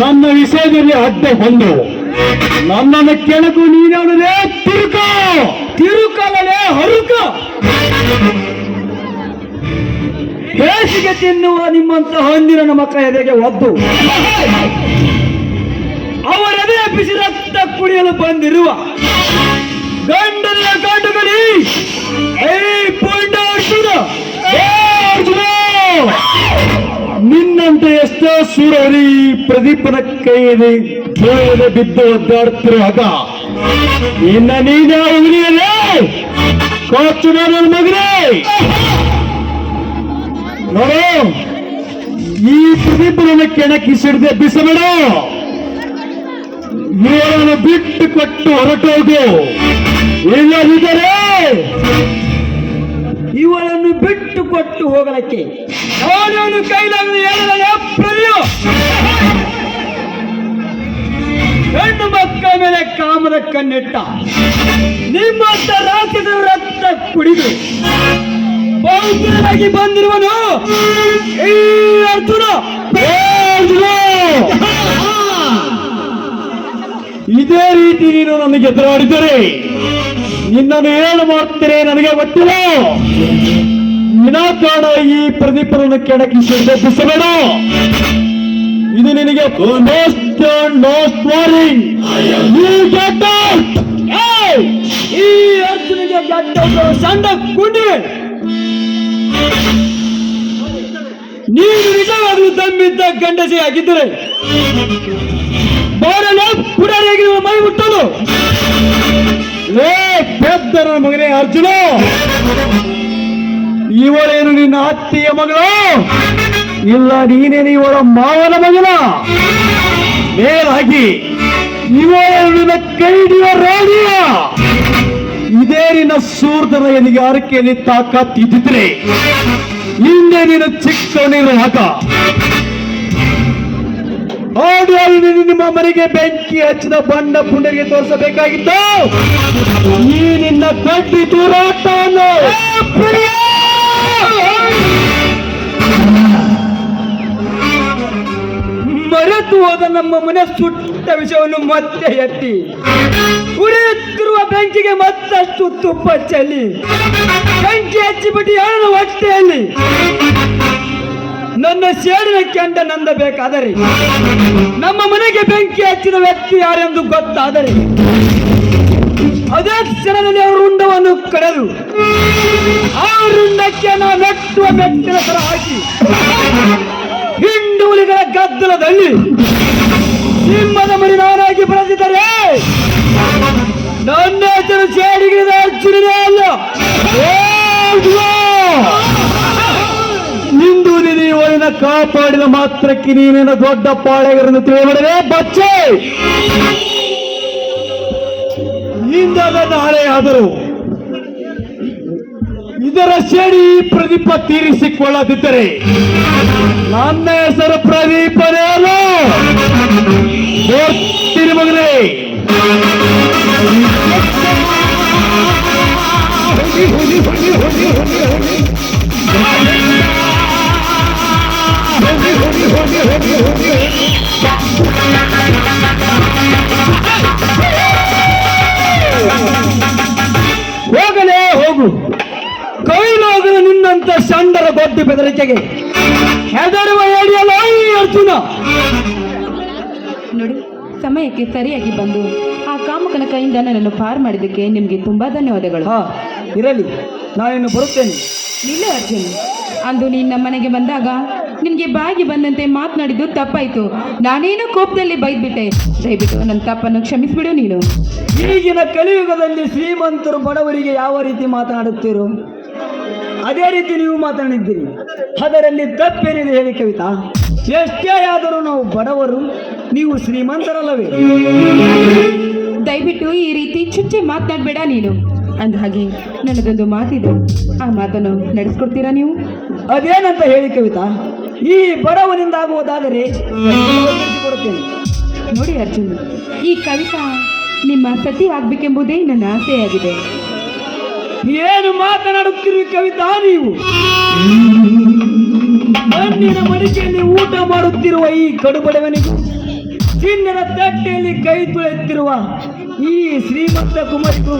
ನನ್ನ ವಿಷಯದಲ್ಲಿ ಅಡ್ಡ ಹೊಂದು ನನ್ನನ್ನು ಕೆಳಕು ನೀನವನೇ ತಿರುಕ. ತಿರುಕಲೇ ಹರುಕ ಬೇಸಿಗೆ ತಿನ್ನುವ ನಿಮ್ಮಂತ ಹೊಂದಿರ ನಮ್ಮ ಕೈದೆಗೆ ಒದ್ದು. ಅವರದೇ ಬಿಸಿ ರಕ್ತ ಕುಡಿಯಲು ಬಂದಿರುವ. ಗಂಡನ ಅರ್ಜುನ. ನಿನ್ನಂತೆ ಎಷ್ಟೋ ಸೂರರಿ ಪ್ರದೀಪನ ಕೈಯಲ್ಲಿ ಬಿದ್ದು ಒದ್ದಾಡ್ತಿರುವಾಗ ಇನ್ನ ನೀನೇ ಉಳಿಯಲೇ ಕೋಚು ನನ್ನ ಮಗನೇ! ನೋಡು, ಈ ಪ್ರದೀಪನನ್ನು ಕೆಣಕಿ ಸಿಡದೆ ಬಿಸಬೇಡ. ಇವರನ್ನು ಬಿಟ್ಟು ಕೊಟ್ಟು ಹೊರಟೋದು ಇಲ್ಲದಿದ್ದರೆ ಇವಳನ್ನು ಬಿಟ್ಟು ಕೊಟ್ಟು ಹೋಗಲಕ್ಕೆ. ಅವನನ್ನು ಕೈಲಾಗಲು ಹೇಳಲೇ ಪ್ರಲಿಯು ಕಣ್ಣಿಟ್ಟ. ನಿಮ್ಮ ರಾಜ್ಯದ ರಕ್ತ ಕುಡಿದು ಪೌತ್ರನಾಗಿ ಬಂದಿರುವನು ಈ ಅರ್ಜುನ! ಇದೇ ರೀತಿ ನೀನು ನನಗೆ ಎದುರಾಡಿದರೆ ನಿನ್ನನ್ನು ಏನು ಮಾಡ್ತೀರಿ ನನಗೆ ಗೊತ್ತಿಲ್ಲ ವಿನಾಕಾರಣ ಈ ಪ್ರದೀಪನನ್ನು ಕೆಣಕಿ ಬಿಸಬೇಡ ಇದು ನಿನಗೆ ಮೋಸ್ಟ್ ವಾರಿಂಗ್ ಈ ಅರ್ಜುನಿಗೆ ಸಣ್ಣ ನೀನು ನಿಜವಾಗಲೂ ದಮ್ಮಿದ್ದ ಗಂಡಸಿ ಆಗಿದ್ದರೆ ಬಾರಲು ಪುಡರಿಯಾಗಿರುವ ಮೈ ಮುಟ್ಟಲು. ಲೇ ಪೆದ್ದರ ಮಗನೇ ಅರ್ಜುನ. ಇವಳೇನು ನಿನ್ನ ಅತ್ತಿಯ ಮಗಳು? ಇಲ್ಲ, ನೀನೇ ಇವಳ ಮಾವನ ಮಗನ? ಮೇಲಾಗಿ ನಿನ್ನ ಕೈಡಿಯ ರಾಣಿಯ? ಇದೇ ನಿನ್ನ ಸೂರ್ಧನ ಎನಿಗೆ ಆರಕೆಯಲ್ಲಿ ತಾಕತ್ತಿದ್ದಿದ್ರೆ ಹಿಂದೆ ನಿನ್ನ ಚಿಕ್ಕವನಿರುವಾಗ ಆಡಿ ಅಲ್ಲಿ ನಿಮ್ಮ ಮನೆಗೆ ಬೆಂಕಿ ಹಚ್ಚಿದ ಬಣ್ಣ ಪುಂಡರಿಗೆ ತೋರಿಸಬೇಕಾಗಿತ್ತು. ಈ ನಿನ್ನ ಕಡ್ಡಿ ದೂರಾಟವನ್ನು ಮರೆತು ಹೋದ ನಮ್ಮ ಮನೆ ಸುಟ್ಟ ವಿಷಯವನ್ನು ಮತ್ತೆ ಎತ್ತಿ. ಉರಿಯುತ್ತಿರುವ ಬೆಂಕಿಗೆ ಮತ್ತಷ್ಟು ತುಪ್ಪ ಚೆಲ್ಲಿ. ಬೆಂಕಿ ಹಚ್ಚಿಬಿಟ್ಟು ಹೇಳಲು ಹೊಟ್ಟೆಯಲ್ಲಿ. ನನ್ನ ಸೇಡಿನ ಕೆಂಡ ನಂದಬೇಕಾದರೆ, ನಮ್ಮ ಮನೆಗೆ ಬೆಂಕಿ ಹಚ್ಚಿದ ವ್ಯಕ್ತಿ ಯಾರೆಂದು ಗೊತ್ತಾದರೆ, ಅದೇ ಕ್ಷಣದಲ್ಲಿ ಅವರು ಉಂಡವನ್ನು ಕಡೆದು ಆ ರುಂಡಕ್ಕೆ ನಾವು ನೆಟ್ಟುವ ಬೆಟ್ಟಿನ ಹಾಕಿ ಹಿಂಡುಲಿಗಳ ಗದ್ದಲದಲ್ಲಿ ಸಿಂಹದ ಮರಿ ನಾನಾಗಿ ಬರೆದಿದ್ದಾರೆ ನನ್ನ ಹೆಸರು ಚೇಡಿಗಿಡಿದ ಅರ್ಜುನನೇ ಅಲ್ಲ. ನಿಂದು ನೀವನ್ನ ಕಾಪಾಡಿದ ಮಾತ್ರಕ್ಕೆ ನೀನೇನ ದೊಡ್ಡ ಪಾಳೆಗರನ್ನು ತಿಳಿಬಿಡದೆ ಬಚ್ಚೆ? ನಿಂದ ಆದರೂ ಇದರ ಶೇಡಿ ಪ್ರದೀಪ ತೀರಿಸಿಕೊಳ್ಳದಿದ್ದರೆ ನನ್ನ ಹೆಸರು ಪ್ರದೀಪನೇ ಹೋಗಿ ಹೋಗಿ ಹೋಗಿ ಹೋಗಲೇ ನಿನ್ನಂತ ಸಂಡರ ದೊಡ್ಡ ಬೆದರಿಕೆಗೆ ಹೆದರುವ ಹೇಳಿಯಲ್ಲ ಅರ್ಜುನ. ನೋಡಿ ಸಮಯಕ್ಕೆ ಸರಿಯಾಗಿ ಬಂದು ಆ ಕಾಮಕನ ಕೈಯಿಂದ ನನ್ನನ್ನು ಪಾರ್ ಮಾಡಿದ್ದಕ್ಕೆ ನಿಮಗೆ ತುಂಬಾ ಧನ್ಯವಾದಗಳು. ಹಾ ಇರಲಿ ನಾನಿನ್ನು ಬರುತ್ತೇನೆ. ಇಲ್ಲ ಅರ್ಜುನ್ ಅಂದು ನೀನು ನಮ್ಮ ಮನೆಗೆ ಬಂದಾಗ ನಿನಗೆ ಬಾಯಿಗೆ ಬಂದಂತೆ ಮಾತನಾಡಿದ್ದು ತಪ್ಪಾಯ್ತು. ನಾನೇನೋ ಕೋಪದಲ್ಲಿ ಬೈದ್ಬಿಟ್ಟೆ. ದಯವಿಟ್ಟು ನನ್ನ ತಪ್ಪನ್ನು ಕ್ಷಮಿಸಿಬಿಡು ನೀನು. ಈಗಿನ ಕಲಿಯುಗದಲ್ಲಿ ಶ್ರೀಮಂತರು ಬಡವರಿಗೆ ಯಾವ ರೀತಿ ಮಾತನಾಡುತ್ತೀರೋ ಅದೇ ರೀತಿ ನೀವು ಮಾತನಾಡಿದ್ದೀರಿ. ಅದರಲ್ಲಿ ತಪ್ಪೇನಿದೆ ಹೇಳಿ ಕವಿತಾ. ಎಷ್ಟೇ ಆದರೂ ನಾವು ಬಡವರು ನೀವು ಶ್ರೀಮಂತರಲ್ಲವೇ? ದಯವಿಟ್ಟು ಈ ರೀತಿ ಚುಚ್ಚಿ ಮಾತನಾಡಬೇಡ ನೀನು. ಅಂದ ಹಾಗೆ ನನ್ನದೊಂದು ಮಾತಿದೆ. ಆ ಮಾತನ್ನು ನಡೆಸ್ಕೊಡ್ತೀರಾ ನೀವು? ಅದೇನಂತ ಹೇಳಿ ಕವಿತಾ ಈ ಬಡವನಿಂದ ಆಗುವುದಾದರೆ ಕೊಡುತ್ತೇನೆ. ನೋಡಿ ಅರ್ಜುನ್ ಈ ಕವಿತಾ ನಿಮ್ಮ ಸತಿ ಆಗ್ಬೇಕೆಂಬುದೇ ನನ್ನ ಆಸೆಯಾಗಿದೆ. ಏನು ಮಾತನಾಡುತ್ತಿರುವ ಕವಿತಾ ನೀವು? ಮಣ್ಣಿನ ಮಡಿಕೆಯಲ್ಲಿ ಊಟ ಮಾಡುತ್ತಿರುವ ಈ ಕಡುಬಡವನಿಗೆ ಚಿನ್ನದ ತಟ್ಟೆಯಲ್ಲಿ ಕೈ ತೊಳೆಯುತ್ತಿರುವ ಈ ಶ್ರೀಮಂತ ಕುಮಾರಿಗೂ